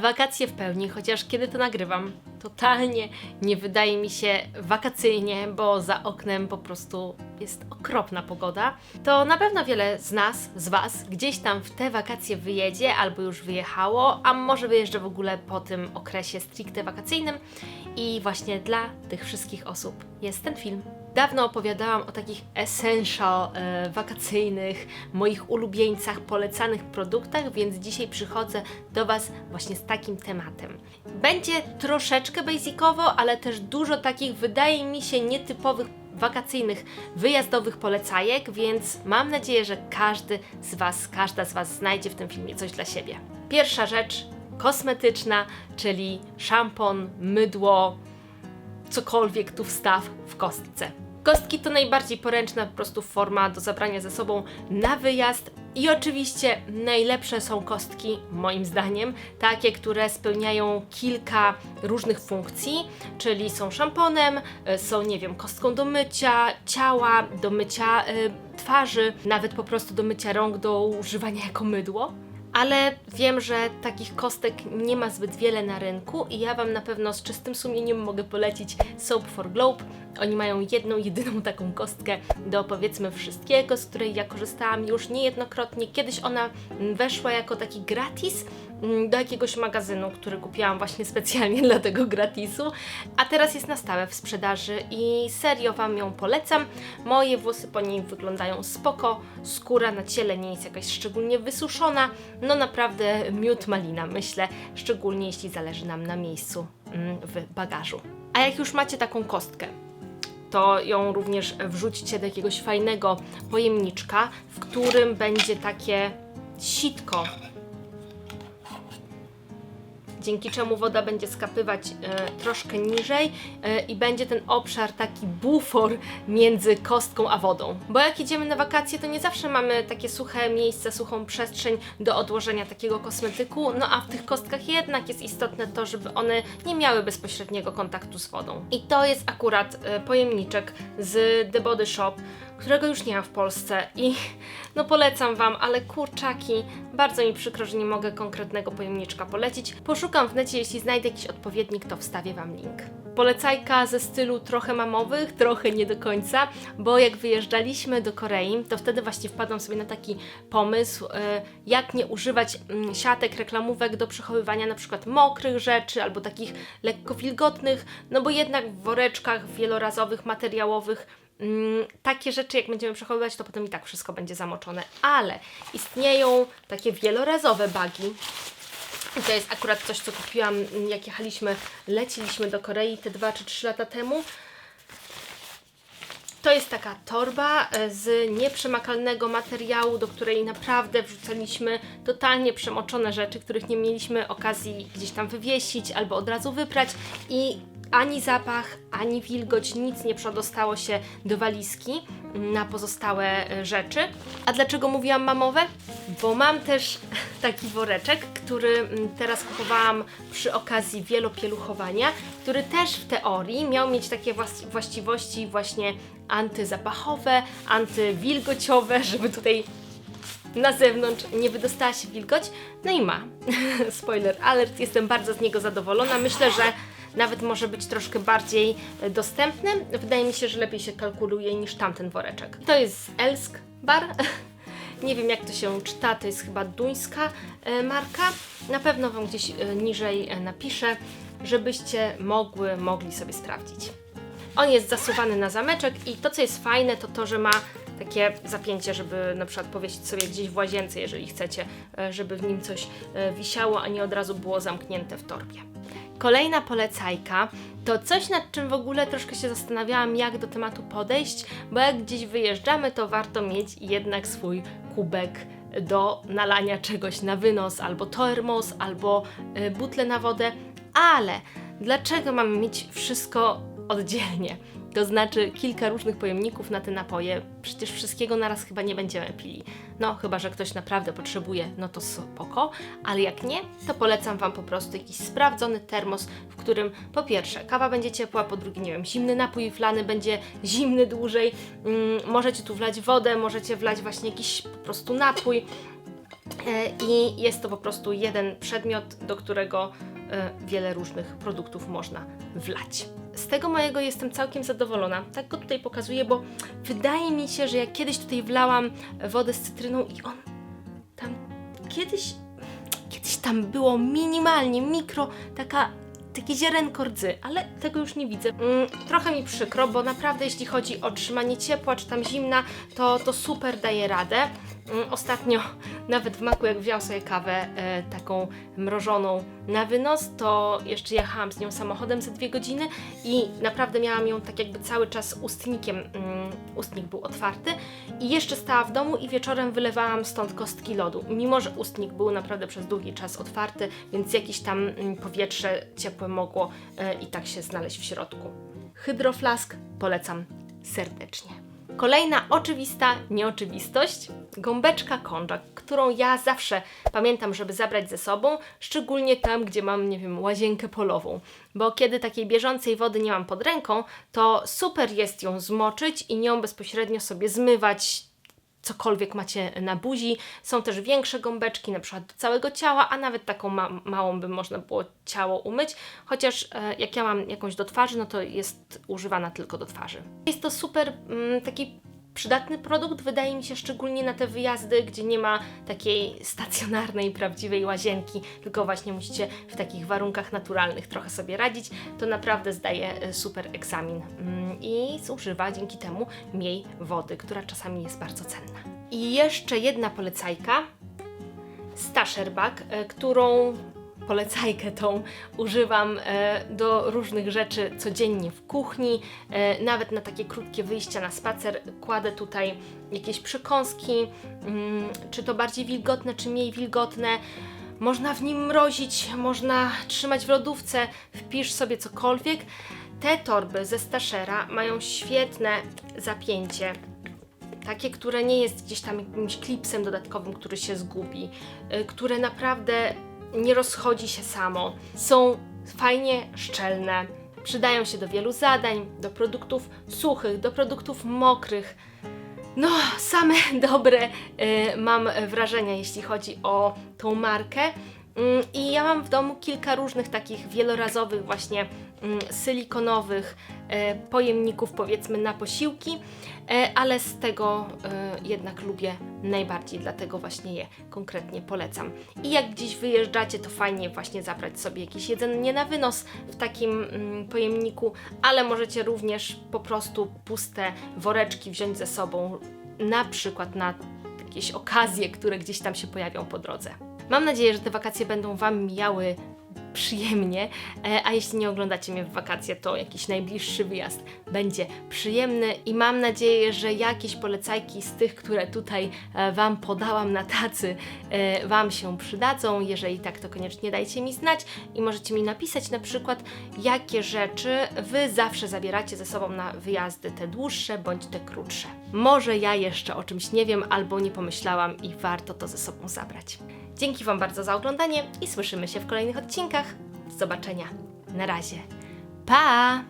wakacje w pełni, chociaż kiedy to nagrywam, totalnie nie wydaje mi się wakacyjnie, bo za oknem po prostu jest okropna pogoda, to na pewno wiele z nas, z Was, gdzieś tam w te wakacje wyjedzie albo już wyjechało, a może wyjeżdża w ogóle po tym okresie stricte wakacyjnym i właśnie dla tych wszystkich osób jest ten film. Dawno opowiadałam o takich essential e, wakacyjnych, moich ulubieńcach, polecanych produktach, więc dzisiaj przychodzę do Was właśnie z takim tematem. Będzie troszeczkę basicowo, ale też dużo takich, wydaje mi się, nietypowych wakacyjnych, wyjazdowych polecajek, więc mam nadzieję, że każdy z Was, każda z Was znajdzie w tym filmie coś dla siebie. Pierwsza rzecz kosmetyczna, czyli szampon, mydło, cokolwiek tu wstaw w kostce. Kostki to najbardziej poręczna po prostu forma do zabrania ze sobą na wyjazd i oczywiście najlepsze są kostki, moim zdaniem, takie, które spełniają kilka różnych funkcji, czyli są szamponem, y, są, nie wiem, kostką do mycia ciała, do mycia y, twarzy, nawet po prostu do mycia rąk, do używania jako mydło ale wiem, że takich kostek nie ma zbyt wiele na rynku i ja Wam na pewno z czystym sumieniem mogę polecić Soap for Globe. Oni mają jedną, jedyną taką kostkę do powiedzmy wszystkiego, z której ja korzystałam już niejednokrotnie. Kiedyś ona weszła jako taki gratis mm, do jakiegoś magazynu, który kupiłam właśnie specjalnie dla tego gratisu, a teraz jest na stałe w sprzedaży i serio Wam ją polecam. Moje włosy po niej wyglądają spoko, skóra na ciele nie jest jakaś szczególnie wysuszona, no naprawdę miód malina myślę, szczególnie jeśli zależy nam na miejscu mm, w bagażu. A jak już macie taką kostkę, to ją również wrzućcie do jakiegoś fajnego pojemniczka, w którym będzie takie sitko. Dzięki czemu woda będzie skapywać e, troszkę niżej e, i będzie ten obszar taki bufor między kostką a wodą. Bo jak idziemy na wakacje, to nie zawsze mamy takie suche miejsce, suchą przestrzeń do odłożenia takiego kosmetyku, no a w tych kostkach jednak jest istotne to, żeby one nie miały bezpośredniego kontaktu z wodą. I to jest akurat e, pojemniczek z The Body Shop, którego już nie ma w Polsce i no polecam Wam, ale kurczaki, bardzo mi przykro, że nie mogę konkretnego pojemniczka polecić. Poszukam w necie, jeśli znajdę jakiś odpowiednik, to wstawię Wam link. Polecajka ze stylu trochę mamowych, trochę nie do końca, bo jak wyjeżdżaliśmy do Korei, to wtedy właśnie wpadłam sobie na taki pomysł, e, jak nie używać mm, siatek, reklamówek do przechowywania na przykład mokrych rzeczy albo takich lekko wilgotnych, no bo jednak w woreczkach wielorazowych, materiałowych takie rzeczy, jak będziemy przechowywać, to potem i tak wszystko będzie zamoczone. Ale istnieją takie wielorazowe bagi. To jest akurat coś, co kupiłam, mm, jak jechaliśmy, leciliśmy do Korei te 2 czy 3 lata temu. To jest taka torba e, z nieprzemakalnego materiału, do której naprawdę wrzucaliśmy totalnie przemoczone rzeczy, których nie mieliśmy okazji gdzieś tam wywiesić albo od razu wyprać i ani zapach, ani wilgoć, nic nie przedostało się do walizki na pozostałe e, rzeczy. A dlaczego mówiłam mamowe? Bo mam też taki woreczek, który mm, teraz kupowałam przy okazji wielopieluchowania, który też w teorii miał mieć takie właściwości właśnie antyzapachowe, antywilgociowe, żeby tutaj na zewnątrz nie wydostała się wilgoć. No i ma. Spoiler alert, jestem bardzo z niego zadowolona. Myślę, że nawet może być troszkę bardziej e, dostępny. Wydaje mi się, że lepiej się kalkuluje niż tamten woreczek. To jest Elsk Bar. Nie wiem jak to się czyta, to jest chyba duńska e, marka. Na pewno Wam gdzieś e, niżej napiszę, żebyście mogły, mogli sobie sprawdzić. On jest zasuwany na zameczek i to co jest fajne to to, że ma takie zapięcie, żeby na przykład powiesić sobie gdzieś w łazience, jeżeli chcecie, żeby w nim coś wisiało, a nie od razu było zamknięte w torbie. Kolejna polecajka to coś, nad czym w ogóle troszkę się zastanawiałam, jak do tematu podejść, bo jak gdzieś wyjeżdżamy, to warto mieć jednak swój kubek do nalania czegoś na wynos, albo termos, albo y, butle na wodę, ale dlaczego mamy mieć wszystko oddzielnie? To znaczy kilka różnych pojemników na te napoje. Przecież wszystkiego naraz chyba nie będziemy pili. No, chyba że ktoś naprawdę potrzebuje, no to spoko, ale jak nie, to polecam Wam po prostu jakiś sprawdzony termos, w którym po pierwsze kawa będzie ciepła, po drugie, nie wiem, zimny napój flany będzie zimny dłużej. Mm, możecie tu wlać wodę, możecie wlać właśnie jakiś po prostu napój. E, I jest to po prostu jeden przedmiot, do którego e, wiele różnych produktów można wlać. Z tego mojego jestem całkiem zadowolona. Tak go tutaj pokazuję, bo wydaje mi się, że jak kiedyś tutaj wlałam wodę z cytryną i on tam kiedyś, kiedyś tam było minimalnie, mikro, taka, takie ziarenko rdzy, ale tego już nie widzę. Mm, trochę mi przykro, bo naprawdę jeśli chodzi o trzymanie ciepła, czy tam zimna, to, to super daje radę. Mm, Ostatnio nawet w maku, jak wziąłam sobie kawę e, taką mrożoną na wynos, to jeszcze jechałam z nią samochodem za dwie godziny i naprawdę miałam ją tak jakby cały czas ustnikiem, mm, ustnik był otwarty i jeszcze stała w domu i wieczorem wylewałam stąd kostki lodu. Mimo, że ustnik był naprawdę przez długi czas otwarty, więc jakieś tam mm, powietrze ciepłe mogło e, i tak się znaleźć w środku. Hydroflask polecam serdecznie. Kolejna oczywista nieoczywistość gąbeczka konżak, którą ja zawsze pamiętam, żeby zabrać ze sobą, szczególnie tam, gdzie mam, nie wiem, łazienkę polową. Bo kiedy takiej bieżącej wody nie mam pod ręką, to super jest ją zmoczyć i nią bezpośrednio sobie zmywać cokolwiek macie na buzi. Są też większe gąbeczki, na przykład do całego ciała, a nawet taką ma małą by można było ciało umyć. Chociaż e, jak ja mam jakąś do twarzy, no to jest używana tylko do twarzy. Jest to super mm, taki przydatny produkt, wydaje mi się, szczególnie na te wyjazdy, gdzie nie ma takiej stacjonarnej, prawdziwej łazienki, tylko właśnie musicie w takich warunkach naturalnych trochę sobie radzić, to naprawdę zdaje e, super egzamin. Mm, i zużywa dzięki temu mniej wody, która czasami jest bardzo cenna. I jeszcze jedna polecajka, Stasherbag, e, którą polecajkę tą używam e, do różnych rzeczy codziennie w kuchni, e, nawet na takie krótkie wyjścia na spacer kładę tutaj jakieś przekąski, mm, czy to bardziej wilgotne, czy mniej wilgotne. Można w nim mrozić, można trzymać w lodówce, wpisz sobie cokolwiek. Te torby ze Stashera mają świetne zapięcie takie, które nie jest gdzieś tam jakimś klipsem dodatkowym, który się zgubi, y, które naprawdę nie rozchodzi się samo, są fajnie szczelne, przydają się do wielu zadań, do produktów suchych, do produktów mokrych. No, same dobre y, mam wrażenia, jeśli chodzi o tą markę. Mm, I ja mam w domu kilka różnych takich wielorazowych, właśnie silikonowych e, pojemników, powiedzmy, na posiłki, e, ale z tego e, jednak lubię najbardziej, dlatego właśnie je konkretnie polecam. I jak gdzieś wyjeżdżacie, to fajnie właśnie zabrać sobie jakieś jedzenie na wynos w takim mm, pojemniku, ale możecie również po prostu puste woreczki wziąć ze sobą, na przykład na jakieś okazje, które gdzieś tam się pojawią po drodze. Mam nadzieję, że te wakacje będą Wam mijały przyjemnie, e, a jeśli nie oglądacie mnie w wakacje, to jakiś najbliższy wyjazd będzie przyjemny i mam nadzieję, że jakieś polecajki z tych, które tutaj e, Wam podałam na tacy, e, Wam się przydadzą. Jeżeli tak, to koniecznie dajcie mi znać i możecie mi napisać na przykład, jakie rzeczy Wy zawsze zabieracie ze sobą na wyjazdy, te dłuższe bądź te krótsze. Może ja jeszcze o czymś nie wiem albo nie pomyślałam i warto to ze sobą zabrać. Dzięki Wam bardzo za oglądanie i słyszymy się w kolejnych odcinkach. Zobaczenia. Na razie. Pa!